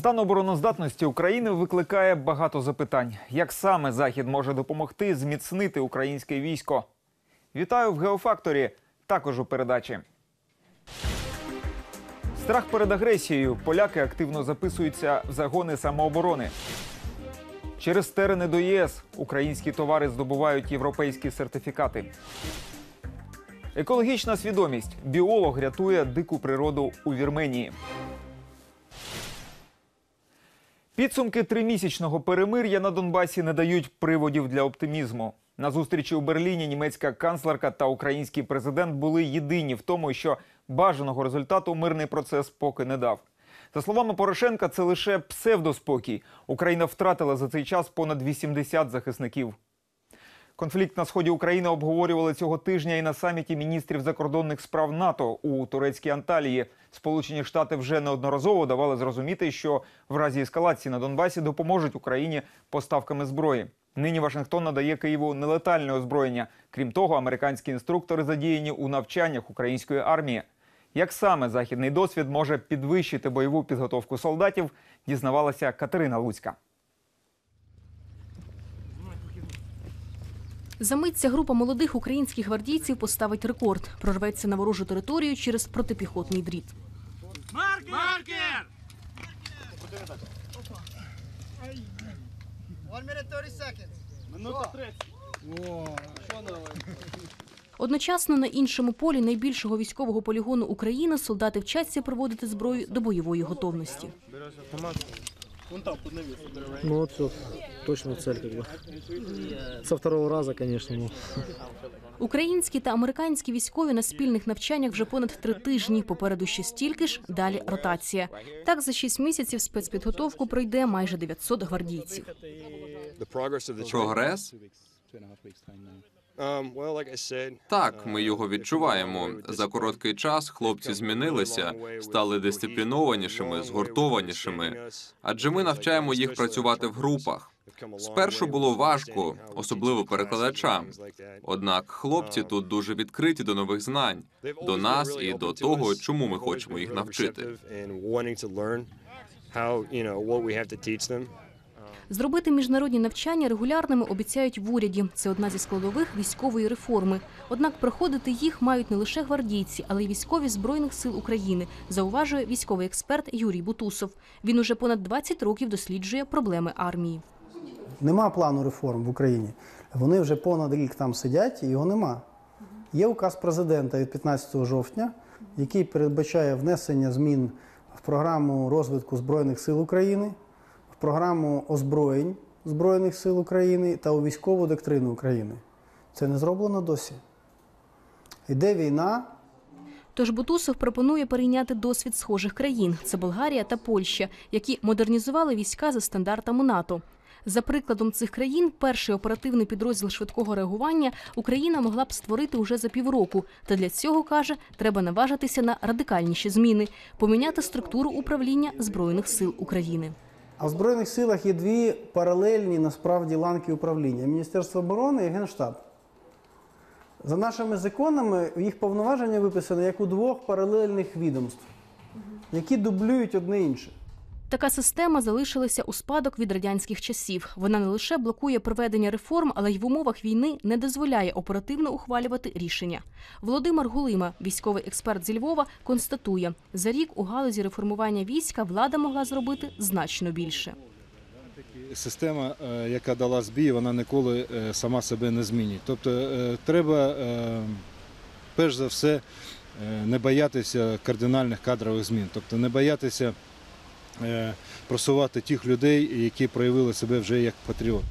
Стан обороноздатності України викликає багато запитань. Як саме Захід може допомогти зміцнити українське військо? Вітаю в Геофакторі. Також у передачі. Страх перед агресією. Поляки активно записуються в загони самооборони. Через терени до ЄС українські товари здобувають європейські сертифікати. Екологічна свідомість. Біолог рятує дику природу у Вірменії. Підсумки тримісячного перемир'я на Донбасі не дають приводів для оптимізму. На зустрічі у Берліні німецька канцлерка та український президент були єдині в тому, що бажаного результату мирний процес поки не дав. За словами Порошенка, це лише псевдоспокій. Україна втратила за цей час понад 80 захисників. Конфлікт на сході України обговорювали цього тижня і на саміті міністрів закордонних справ НАТО у турецькій Анталії. Сполучені Штати вже неодноразово давали зрозуміти, що в разі ескалації на Донбасі допоможуть Україні поставками зброї. Нині Вашингтон надає Києву нелетальне озброєння. Крім того, американські інструктори задіяні у навчаннях української армії. Як саме західний досвід може підвищити бойову підготовку солдатів, дізнавалася Катерина Луцька. За мить ця група молодих українських гвардійців поставить рекорд. Прорветься на ворожу територію через протипіхотний дріт. Маркер! One minute, 30 seconds. Минута 30. Одночасно на іншому полі найбільшого військового полігону України солдати вчаться проводити зброю до бойової готовності. Вон там, под навес. Ну вот все, точно цель как бы. Со второго раза, конечно, ну. Українські та американські військові на спільних навчаннях вже понад три тижні. Попереду ще стільки ж, далі ротація. Так за шість місяців спецпідготовку пройде майже 900 гвардійців. Прогрес? Так, ми його відчуваємо. За короткий час хлопці змінилися, стали дисциплінованішими, згуртованішими. Адже ми навчаємо їх працювати в групах. Спершу було важко, особливо перекладачам. Однак хлопці тут дуже відкриті до нових знань, до нас і до того, чому ми хочемо їх навчити. Зробити міжнародні навчання регулярними обіцяють в уряді. Це одна зі складових військової реформи. Однак проходити їх мають не лише гвардійці, але й військові збройних сил України. Зауважує військовий експерт Юрій Бутусов. Він уже понад 20 років досліджує проблеми армії. Нема плану реформ в Україні. Вони вже понад рік там сидять, і його нема. Є указ президента від 15 жовтня, який передбачає внесення змін в програму розвитку Збройних сил України, програму озброєнь Збройних сил України та у військову доктрину України. Це не зроблено досі. Йде війна, Тож Бутусов пропонує перейняти досвід схожих країн це Болгарія та Польща, які модернізували війська за стандартами НАТО. За прикладом цих країн, перший оперативний підрозділ швидкого реагування Україна могла б створити уже за півроку. Та для цього каже, треба наважитися на радикальніші зміни, поміняти структуру управління збройних сил України. А в Збройних силах є дві паралельні насправді ланки управління: Міністерство оборони і Генштаб. За нашими законами, їх повноваження виписано як у двох паралельних відомств, які дублюють одне інше. Така система залишилася у спадок від радянських часів. Вона не лише блокує проведення реформ, але й в умовах війни не дозволяє оперативно ухвалювати рішення. Володимир Гулима, військовий експерт зі Львова, констатує, за рік у галузі реформування війська влада могла зробити значно більше. Система, е, яка дала збій, вона ніколи е, сама себе не змінить. Тобто е, треба перш за все не боятися кардинальних кадрових змін, тобто не боятися просувати тих людей, які проявили себе вже як патріоти.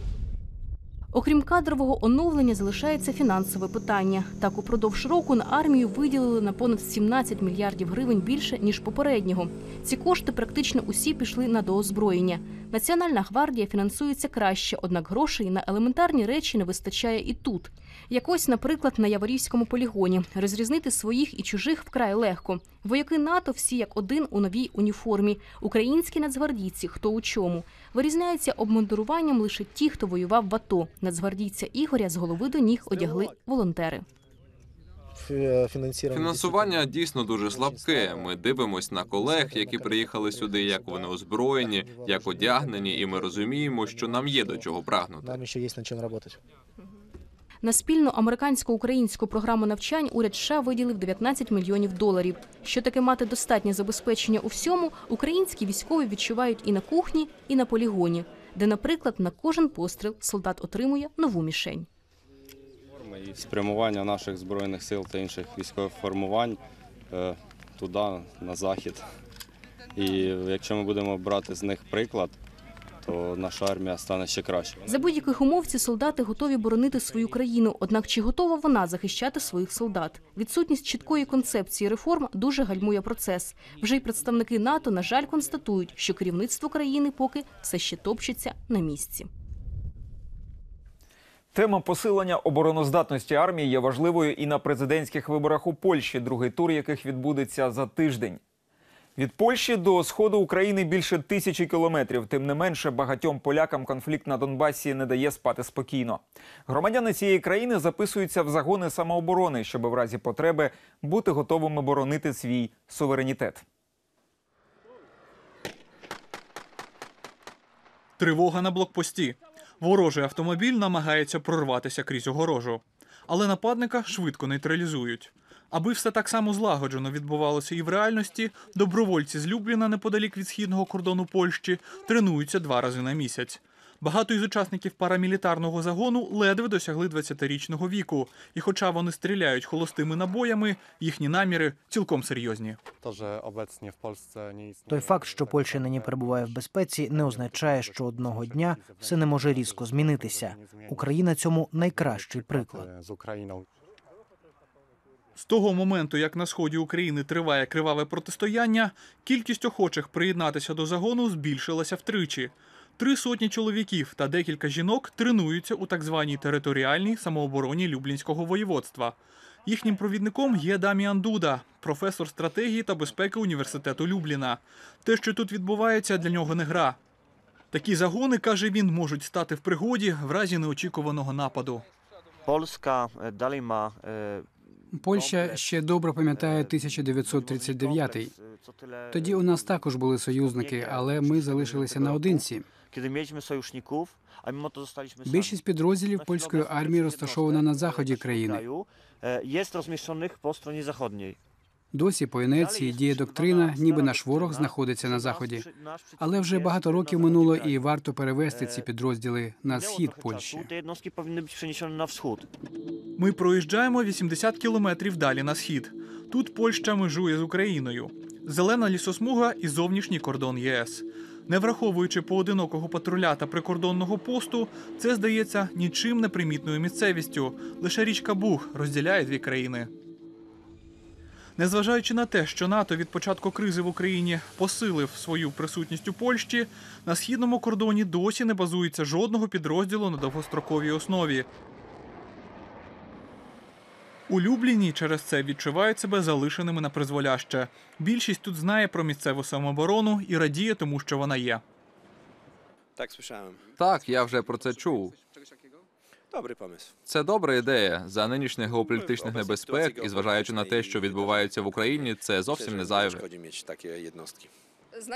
Окрім кадрового оновлення, залишається фінансове питання. Так, упродовж року на армію виділили на понад 17 мільярдів гривень більше ніж попереднього. Ці кошти практично усі пішли на доозброєння. Національна гвардія фінансується краще, однак грошей на елементарні речі не вистачає і тут. Якось, наприклад, на Яворівському полігоні розрізнити своїх і чужих вкрай легко. Вояки НАТО всі як один у новій уніформі. Українські нацгвардійці, хто у чому. Вирізняються обмундируванням лише ті, хто воював в АТО. Нацгвардійця Ігоря з голови до ніг одягли волонтери. фі- фінансування. Дійсно дуже слабке. Ми дивимось на колег, які приїхали сюди, як вони озброєні, як одягнені, і ми розуміємо, що нам є до чого прагнути. Нам ще є над чим працювати. На спільну американсько-українську програму навчань уряд США виділив 19 мільйонів доларів. Що таке мати достатнє забезпечення у всьому, українські військові відчувають і на кухні, і на полігоні, де, наприклад, на кожен постріл солдат отримує нову мішень. І спрямування наших збройних сил та інших військових формувань е, туди, на захід. І якщо ми будемо брати з них приклад, то наша армія стане ще краще. За будь-яких умов ці солдати готові боронити свою країну. Однак чи готова вона захищати своїх солдат? Відсутність чіткої концепції реформ дуже гальмує процес. Вже й представники НАТО, на жаль, констатують, що керівництво країни поки все ще топчеться на місці. Тема посилення обороноздатності армії є важливою і на президентських виборах у Польщі, другий тур яких відбудеться за тиждень. Від Польщі до сходу України більше тисячі кілометрів. Тим не менше, багатьом полякам конфлікт на Донбасі не дає спати спокійно. Громадяни цієї країни записуються в загони самооборони, щоб в разі потреби бути готовими боронити свій суверенітет. Тривога на блокпості. Ворожий автомобіль намагається прорватися крізь огорожу, але нападника швидко нейтралізують. Аби все так само злагоджено відбувалося і в реальності, добровольці з Любліна неподалік від східного кордону Польщі тренуються два рази на місяць. Багато із учасників парамілітарного загону ледве досягли 20-річного віку, і хоча вони стріляють холостими набоями, їхні наміри цілком серйозні. Той факт, що Польща нині перебуває в безпеці, не означає, що одного дня все не може різко змінитися. Україна цьому найкращий приклад. z Ukrainą. З того моменту, як на сході України триває криваве протистояння, кількість охочих приєднатися до загону збільшилася втричі. Три сотні чоловіків та декілька жінок тренуються у так званій територіальній самообороні Люблінського воєводства. Їхнім провідником є Даміан Дуда, професор стратегії та безпеки університету Любліна. Те, що тут відбувається, для нього не гра. Такі загони, каже він, можуть стати в пригоді в разі неочікуваного нападу. Dalej ma e, Польща ще добре пам'ятає 1939-й. Тоді у нас також були союзники, але ми залишилися наодинці. Більшість підрозділів польської армії розташована на заході країни. Є розміщених по стороні zachodniej. Досі по інерції діє доктрина, ніби наш ворог знаходиться на заході. Але вже багато років минуло, і варто перевести ці підрозділи на схід Польщі. Ми проїжджаємо 80 кілометрів далі на схід. Тут Польща межує з Україною. Зелена лісосмуга і зовнішній кордон ЄС. Не враховуючи поодинокого патруля та прикордонного посту, це здається нічим не примітною місцевістю. Лише річка Буг розділяє дві країни. Незважаючи на те, що НАТО від початку кризи в Україні посилив свою присутність у Польщі, на східному кордоні досі не базується жодного підрозділу на довгостроковій основі. У Любліні через це відчувають себе залишеними на призволяще. Більшість тут знає про місцеву самооборону і радіє тому, що вона є. Так, я вже про це чув. Dobry pomysł. Це добра ідея. За нинішніх геополітичних небезпек і зважаючи на те, що відбувається в Україні, це зовсім не зайве.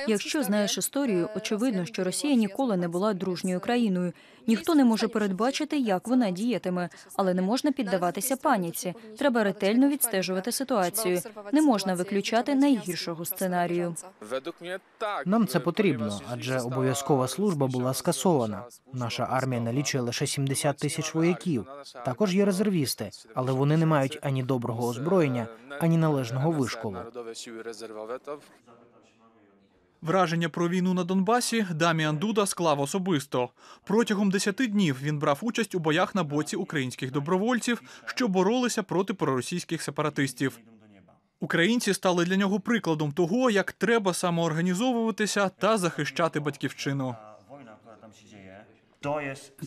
Якщо знаєш історію, очевидно, що Росія ніколи не була дружньою країною. Ніхто не може передбачити, як вона діятиме, але не можна піддаватися паніці. Треба ретельно відстежувати ситуацію. Не можна виключати найгіршого сценарію. Нам це потрібно, адже обов'язкова служба була скасована. Наша армія налічує лише 70 тисяч вояків. Також є резервісти, але вони не мають ані доброго озброєння, ані належного вишколу. Враження про війну на Донбасі Даміан Дуда склав особисто. Протягом 10 днів він брав участь у боях на боці українських добровольців, що боролися проти проросійських сепаратистів. Українці стали для нього прикладом того, як треба самоорганізовуватися та захищати батьківщину.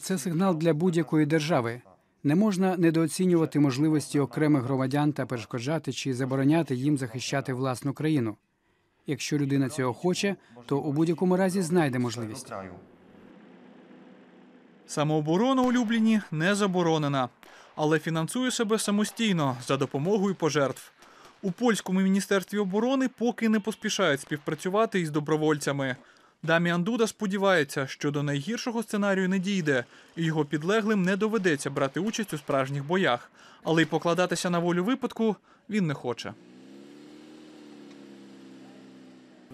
Це сигнал для будь-якої держави. Не можна недооцінювати можливості окремих громадян та перешкоджати чи забороняти їм захищати власну країну. Якщо людина цього хоче, то у будь-якому разі знайде можливість. Самооборона у Любліні не заборонена. але фінансує себе самостійно за допомогою пожертв. У польському міністерстві оборони поки не поспішають співпрацювати із добровольцями. Даміан Дуда сподівається, що до найгіршого сценарію не дійде, і його підлеглим не доведеться брати участь у справжніх боях. Але й покладатися на волю випадку він не хоче.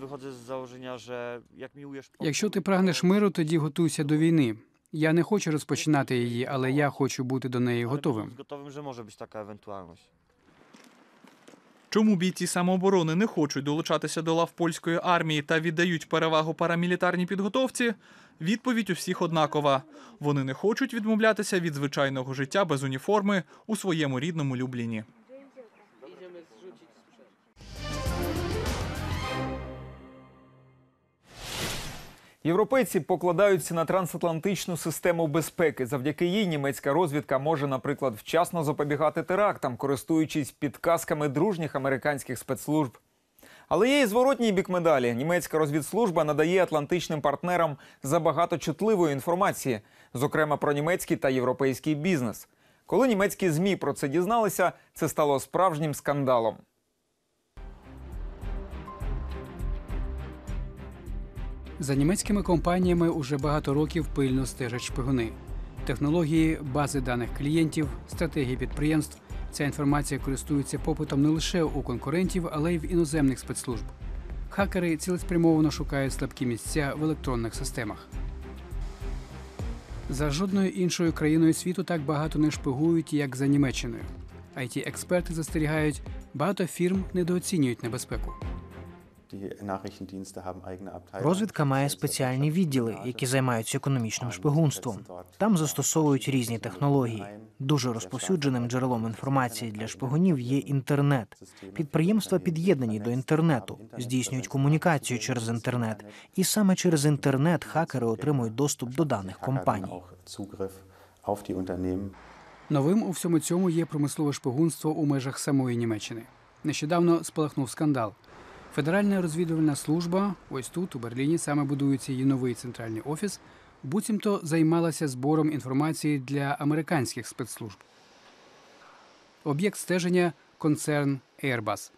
Wychodzę z założenia, że jak miłujesz Якщо ти прагнеш миру, тоді готуйся до війни. Я не хочу розпочинати її, але я хочу бути до неї готовим. gotowym, że może być taka ewentualność. Чому бійці самооборони не хочуть долучатися до лав польської армії та віддають перевагу парамілітарній підготовці? Відповідь у всіх однакова: вони не хочуть відмовлятися від звичайного життя без уніформи у своєму рідному Любліні. Європейці покладаються на трансатлантичну систему безпеки. Завдяки їй німецька розвідка може, наприклад, вчасно запобігати терактам, користуючись підказками дружніх американських спецслужб. Але є і зворотній бік медалі. Німецька розвідслужба надає атлантичним партнерам забагато чутливої інформації, зокрема про німецький та європейський бізнес. Коли німецькі змі про це дізналися, це стало справжнім скандалом. За німецькими компаніями уже багато років пильно стежать шпигуни. Технології, бази даних клієнтів, стратегії підприємств. Ця інформація користується попитом не лише у конкурентів, але й в іноземних спецслужб. Хакери цілеспрямовано шукають слабкі місця в електронних системах. За жодною іншою країною світу так багато не шпигують, як за Німеччиною. it експерти застерігають, багато фірм недооцінюють небезпеку. Розвідка має спеціальні відділи, які займаються економічним шпигунством. Там застосовують різні технології. Дуже розповсюдженим джерелом інформації для шпигунів є інтернет. Підприємства під'єднані до інтернету, здійснюють комунікацію через інтернет, і саме через інтернет хакери отримують доступ до даних компаній. Новим у всьому цьому є промислове шпигунство у межах самої Німеччини. Нещодавно спалахнув скандал. Федеральна розвідувальна служба, ось тут, у Берліні, саме будується її новий центральний офіс, буцімто займалася збором інформації для американських спецслужб. Об'єкт стеження концерн Airbus.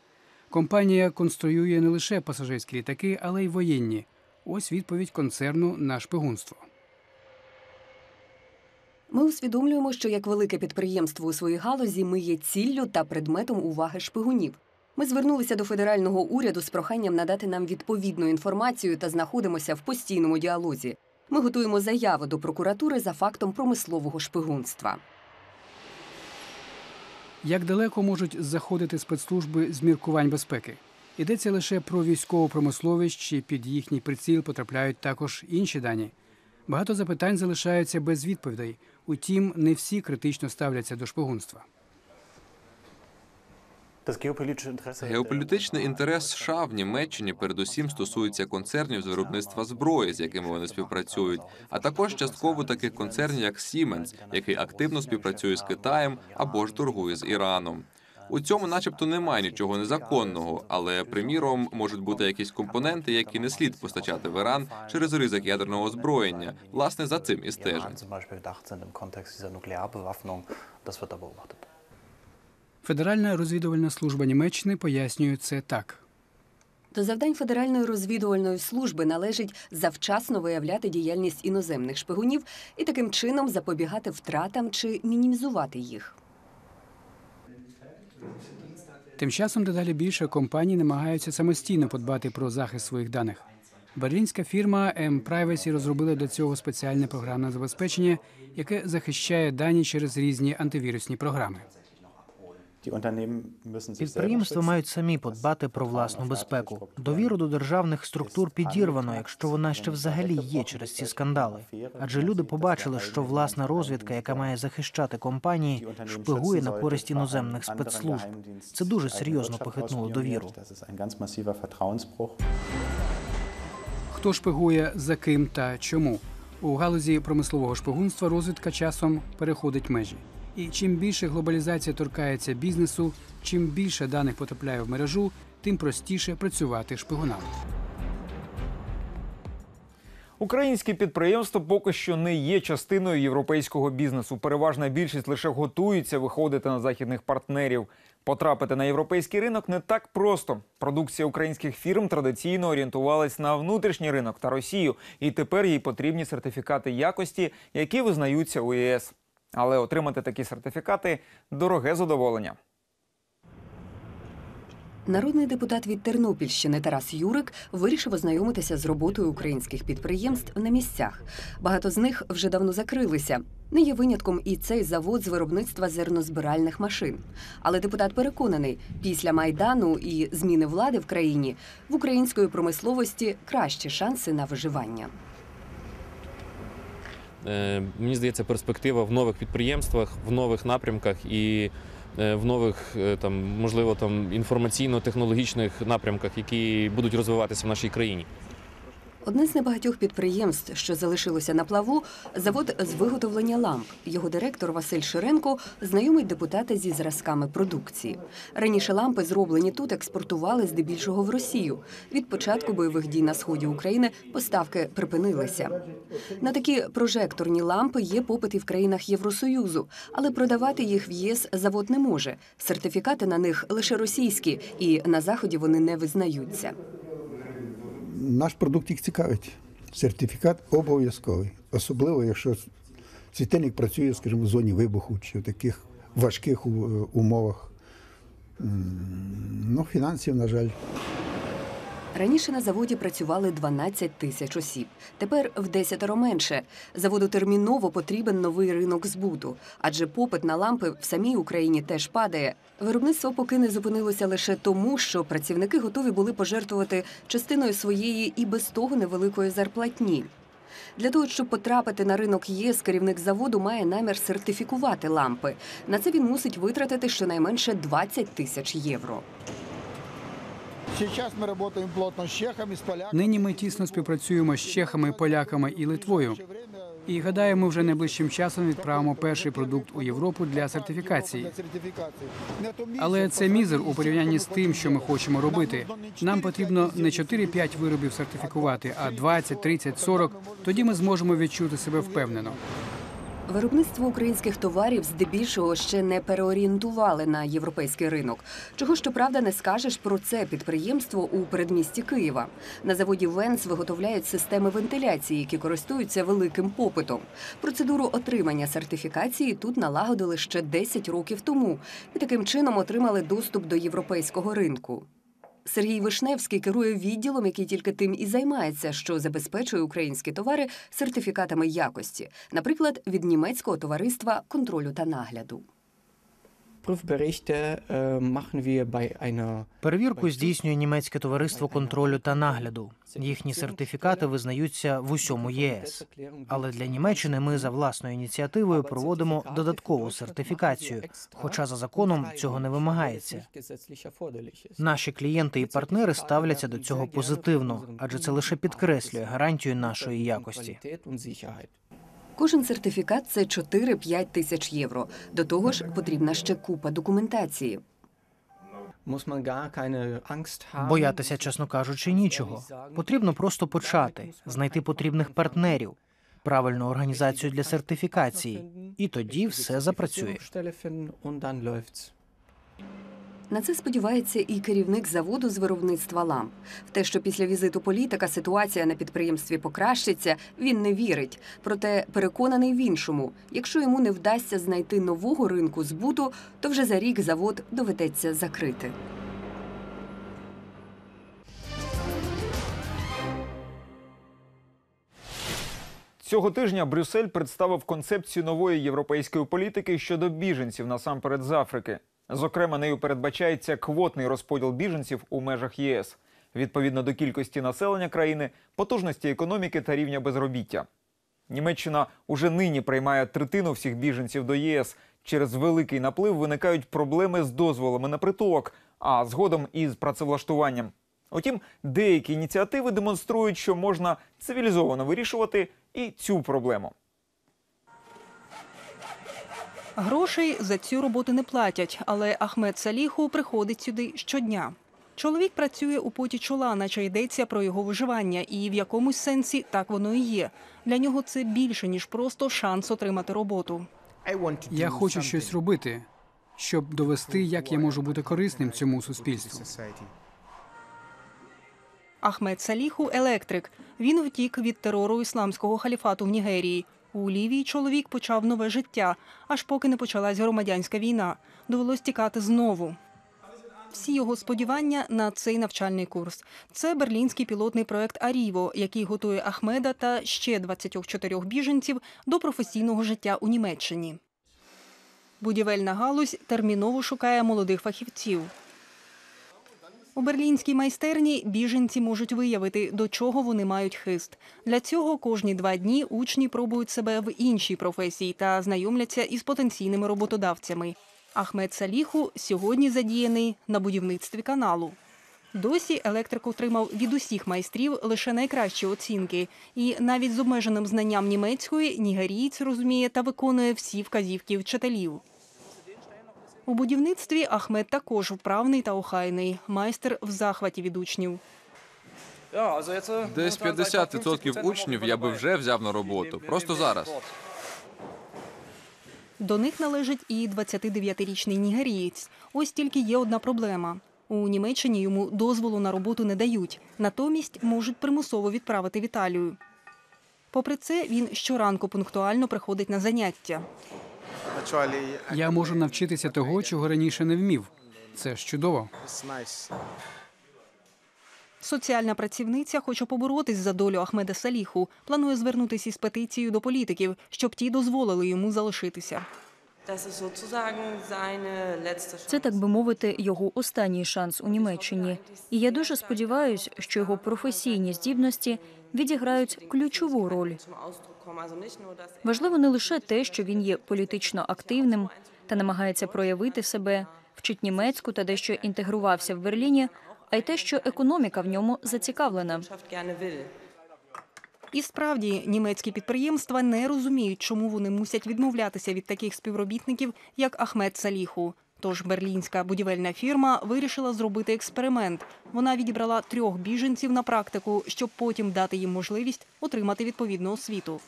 Компанія конструює не лише пасажирські літаки, але й воєнні. Ось відповідь концерну на шпигунство. Ми усвідомлюємо, що як велике підприємство у своїй галузі ми є ціллю та предметом уваги шпигунів. Ми звернулися до федерального уряду з проханням надати нам відповідну інформацію та знаходимося в постійному діалозі. Ми готуємо заяву до прокуратури за фактом промислового шпигунства. Як далеко можуть заходити спецслужби з міркувань безпеки? Йдеться лише про військову промисловість, чи під їхній приціл потрапляють також інші дані. Багато запитань залишаються без відповідей. Утім, не всі критично ставляться до шпигунства. Геополітичний інтерес США в Німеччині передусім стосується концернів з виробництва зброї, з якими вони співпрацюють, а також частково таких концернів, як Siemens, який активно співпрацює з Китаєм або ж торгує з Іраном. У цьому, начебто, немає нічого незаконного, але приміром можуть бути якісь компоненти, які не слід постачати в Іран через ризик ядерного озброєння. Власне, за цим і стежать. Федеральна розвідувальна служба Німеччини пояснює це так. До завдань Федеральної розвідувальної служби належить завчасно виявляти діяльність іноземних шпигунів і таким чином запобігати втратам чи мінімізувати їх. Тим часом дедалі більше компаній намагаються самостійно подбати про захист своїх даних. Берлінська фірма M-Privacy розробила для цього спеціальне програмне забезпечення, яке захищає дані через різні антивірусні програми. Підприємства мають самі подбати про власну безпеку. Довіру до державних структур підірвано, якщо вона ще взагалі є через ці скандали. Адже люди побачили, що власна розвідка, яка має захищати компанії, шпигує на користь іноземних спецслужб. Це дуже серйозно похитнуло довіру. Хто шпигує за ким та чому? У галузі промислового шпигунства розвідка часом переходить межі. І чим більше глобалізація торкається бізнесу, чим більше даних потрапляє в мережу, тим простіше працювати шпигунам. Українські підприємства поки що не є частиною європейського бізнесу. Переважна більшість лише готується виходити на західних партнерів. Потрапити на європейський ринок не так просто. Продукція українських фірм традиційно орієнтувалась на внутрішній ринок та Росію, і тепер їй потрібні сертифікати якості, які визнаються у ЄС. Але отримати такі сертифікати дороге задоволення. Народний депутат від Тернопільщини Тарас Юрик вирішив ознайомитися з роботою українських підприємств на місцях. Багато з них вже давно закрилися. Не є винятком і цей завод з виробництва зернозбиральних машин. Але депутат переконаний, після майдану і зміни влади в країні в української промисловості кращі шанси на виживання. Е, Мені здається, перспектива в нових підприємствах, в нових напрямках і е, в нових е, там, можливо, там інформаційно-технологічних напрямках, які будуть розвиватися в нашій країні. Одне з небагатьох підприємств, що залишилося на плаву, завод з виготовлення ламп. Його директор Василь Ширенко знайомить депутата зі зразками продукції. Раніше лампи, зроблені тут, експортували здебільшого в Росію. Від початку бойових дій на сході України поставки припинилися. На такі прожекторні лампи є попит і в країнах Євросоюзу, але продавати їх в ЄС завод не може. Сертифікати на них лише російські, і на заході вони не визнаються. Наш продукт їх цікавить. Сертифікат обов'язковий, особливо якщо світильник працює, скажімо, в зоні вибуху чи в таких важких умовах. Ну, фінансів, на жаль. Раніше на заводі працювали 12 тисяч осіб. Тепер в десятеро менше. Заводу терміново потрібен новий ринок збуту, адже попит на лампи в самій Україні теж падає. Виробництво поки не зупинилося лише тому, що працівники готові були пожертвувати частиною своєї і без того невеликої зарплатні. Для того, щоб потрапити на ринок ЄС, керівник заводу має намір сертифікувати лампи. На це він мусить витратити щонайменше 20 тисяч євро. Нині ми тісно співпрацюємо з чехами, поляками і Литвою. І гадаю, ми вже найближчим часом відправимо перший продукт у Європу для сертифікації. Але це мізер у порівнянні з тим, що ми хочемо робити. Нам потрібно не 4-5 виробів сертифікувати, а 20, 30, 40. Тоді ми зможемо відчути себе впевнено. Виробництво українських товарів здебільшого ще не переорієнтували на європейський ринок. Чого щоправда не скажеш про це підприємство у передмісті Києва. На заводі Венс виготовляють системи вентиляції, які користуються великим попитом. Процедуру отримання сертифікації тут налагодили ще 10 років тому і таким чином отримали доступ до європейського ринку. Сергій Вишневський керує відділом, який тільки тим і займається, що забезпечує українські товари сертифікатами якості, наприклад, від німецького товариства контролю та нагляду. Перевірку здійснює німецьке товариство контролю та нагляду. Їхні сертифікати визнаються в усьому ЄС. Але для Німеччини ми за власною ініціативою проводимо додаткову сертифікацію, хоча за законом цього не вимагається. Наші клієнти і партнери ставляться до цього позитивно, адже це лише підкреслює гарантію нашої якості. Кожен сертифікат це 4-5 тисяч євро. До того ж, потрібна ще купа документації. Боятися, чесно кажучи, нічого. Потрібно просто почати, знайти потрібних партнерів, правильну організацію для сертифікації, і тоді все запрацює. На це сподівається і керівник заводу з виробництва ламп. В те, що після візиту політика ситуація на підприємстві покращиться, він не вірить. Проте переконаний в іншому: якщо йому не вдасться знайти нового ринку збуту, то вже за рік завод доведеться закрити. Цього тижня Брюссель представив концепцію нової європейської політики щодо біженців насамперед з Африки. Зокрема, нею передбачається квотний розподіл біженців у межах ЄС відповідно до кількості населення країни, потужності економіки та рівня безробіття. Німеччина уже нині приймає третину всіх біженців до ЄС. Через великий наплив виникають проблеми з дозволами на притулок, а згодом і з працевлаштуванням. Утім, деякі ініціативи демонструють, що можна цивілізовано вирішувати і цю проблему. Грошей за цю роботу не платять, але Ахмед Саліху приходить сюди щодня. Чоловік працює у поті чола, наче йдеться про його виживання, і в якомусь сенсі так воно і є. Для нього це більше ніж просто шанс отримати роботу. Я хочу щось робити, щоб довести, як я можу бути корисним цьому суспільству. Ахмед Саліху електрик. Він втік від терору ісламського халіфату в Нігерії. У Лівії чоловік почав нове життя, аж поки не почалась громадянська війна. Довелось тікати знову. Всі його сподівання на цей навчальний курс. Це берлінський пілотний проект Аріво, який готує Ахмеда та ще 24 біженців до професійного життя у Німеччині. Будівельна галузь терміново шукає молодих фахівців. У берлінській майстерні біженці можуть виявити, до чого вони мають хист. Для цього кожні два дні учні пробують себе в іншій професії та знайомляться із потенційними роботодавцями. Ахмед Саліху сьогодні задіяний на будівництві каналу. Досі електрик отримав від усіх майстрів лише найкращі оцінки, і навіть з обмеженим знанням німецької нігерієць розуміє та виконує всі вказівки вчителів. У будівництві Ахмед також вправний та охайний. Майстер в захваті від учнів. Десь 50% учнів я би вже взяв на роботу. Просто зараз. До них належить і 29-річний нігерієць. Ось тільки є одна проблема. У Німеччині йому дозволу на роботу не дають, натомість можуть примусово відправити в Італію. Попри це, він щоранку пунктуально приходить на заняття. Я можу навчитися того, чого раніше не вмів. Це ж чудово. Соціальна працівниця хоче поборотись за долю Ахмеда Саліху. Планує звернутися із петицією до політиків, щоб ті дозволили йому залишитися. Це, так би мовити, його останній шанс у Німеччині. І я дуже сподіваюся, що його професійні здібності відіграють ключову роль. Важливо не лише те, що він є політично активним та намагається проявити себе, вчить німецьку та дещо інтегрувався в Берліні, а й те, що економіка в ньому зацікавлена. І справді німецькі підприємства не розуміють, чому вони мусять відмовлятися від таких співробітників, як Ахмед Саліху. Тож берлінська будівельна фірма вирішила зробити експеримент. Вона відібрала трьох біженців на практику, щоб потім дати їм можливість отримати відповідну освіту.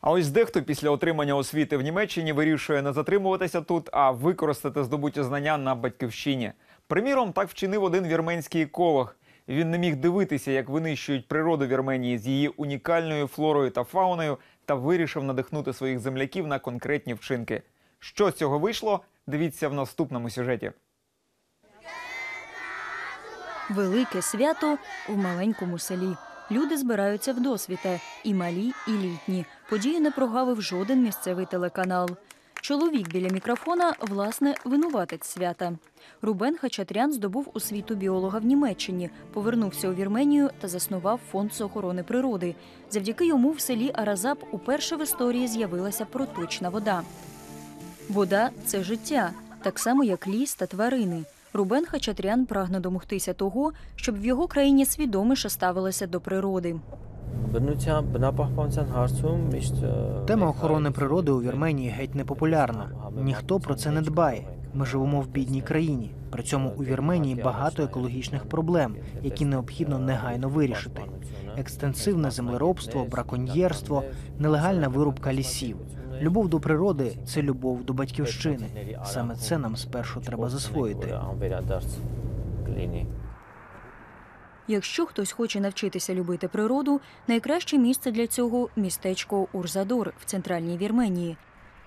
А ось дехто після отримання освіти в Німеччині вирішує не затримуватися тут, а використати здобуті знання на батьківщині. Приміром, так вчинив один вірменський еколог. Він не міг дивитися, як винищують природу Вірменії з її унікальною флорою та фауною, та вирішив надихнути своїх земляків на конкретні вчинки. Що з цього вийшло? Дивіться в наступному сюжеті. Велике свято в маленькому селі. Люди збираються в досвіте і малі, і літні. Події не прогавив жоден місцевий телеканал. Чоловік біля мікрофона, власне, винуватець свята. Рубен Хачатрян здобув освіту біолога в Німеччині, повернувся у Вірменію та заснував фонд з охорони природи. Завдяки йому в селі Аразап уперше в історії з'явилася проточна вода. Вода це життя, так само як ліс та тварини. Рубен Хачатрян прагне домогтися того, щоб в його країні свідоміше ставилися до природи. Тема охорони природи у Вірменії геть не популярна. Ніхто про це не дбає. Ми живемо в бідній країні. При цьому у Вірменії багато екологічних проблем, які необхідно негайно вирішити: екстенсивне землеробство, браконьєрство, нелегальна вирубка лісів. Любов до природи це любов до батьківщини. Саме це нам спершу треба засвоїти. Якщо хтось хоче навчитися любити природу, найкраще місце для цього містечко Урзадор в центральній Вірменії.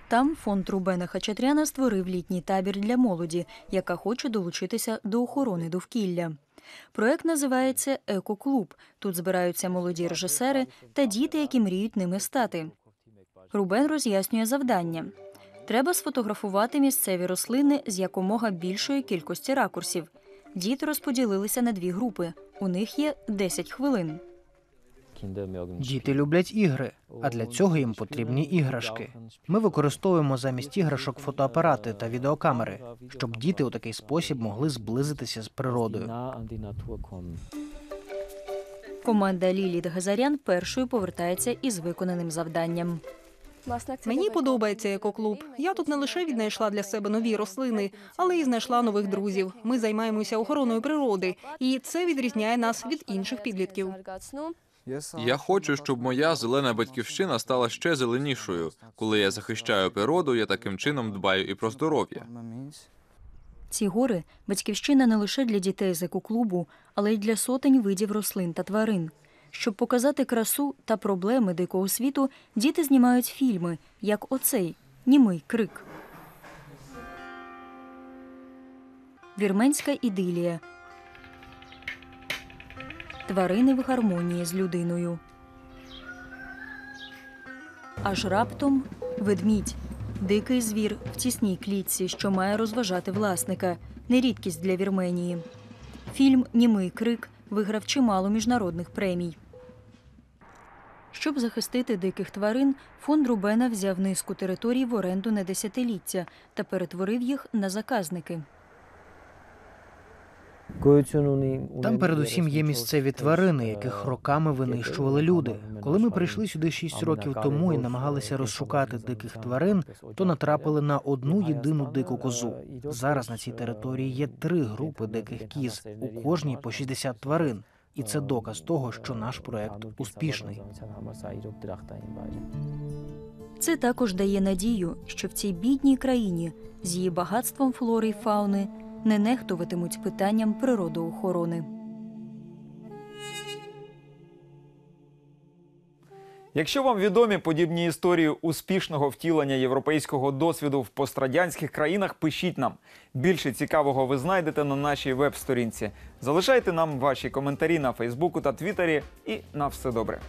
Там фонд Рубена Хачатряна створив літній табір для молоді, яка хоче долучитися до охорони довкілля. Проект називається Екоклуб. Тут збираються молоді режисери та діти, які мріють ними стати. Рубен роз'яснює завдання. Треба сфотографувати місцеві рослини з якомога більшої кількості ракурсів. Діти розподілилися на дві групи. У них є 10 хвилин. Діти люблять ігри, а для цього їм потрібні іграшки. Ми використовуємо замість іграшок фотоапарати та відеокамери, щоб діти у такий спосіб могли зблизитися з природою. Команда Ліліт Газарян першою повертається із виконаним завданням. Мені подобається екоклуб. Я тут не лише віднайшла для себе нові рослини, але й знайшла нових друзів. Ми займаємося охороною природи, і це відрізняє нас від інших підлітків. Я хочу, щоб моя зелена батьківщина стала ще зеленішою. Коли я захищаю природу, я таким чином дбаю і про здоров'я. Ці гори батьківщина не лише для дітей з екоклубу, але й для сотень видів рослин та тварин. Щоб показати красу та проблеми дикого світу, діти знімають фільми, як оцей німий крик. Вірменська ідилія. Тварини в гармонії з людиною. Аж раптом ведмідь. Дикий звір в тісній клітці, що має розважати власника. Нерідкість для Вірменії. Фільм Німий крик виграв чимало міжнародних премій. Щоб захистити диких тварин, фонд Рубена взяв низку територій в оренду на десятиліття та перетворив їх на заказники. Там передусім є місцеві тварини, яких роками винищували люди. Коли ми прийшли сюди шість років тому і намагалися розшукати диких тварин, то натрапили на одну єдину дику козу. Зараз на цій території є три групи диких кіз, у кожній по 60 тварин. І це доказ того, що наш проект успішний. Це також дає надію, що в цій бідній країні з її багатством флори й фауни не нехтуватимуть питанням природоохорони. Якщо вам відомі подібні історії успішного втілення європейського досвіду в пострадянських країнах, пишіть нам. Більше цікавого ви знайдете на нашій веб-сторінці. Залишайте нам ваші коментарі на Фейсбуку та Твіттері. І на все добре.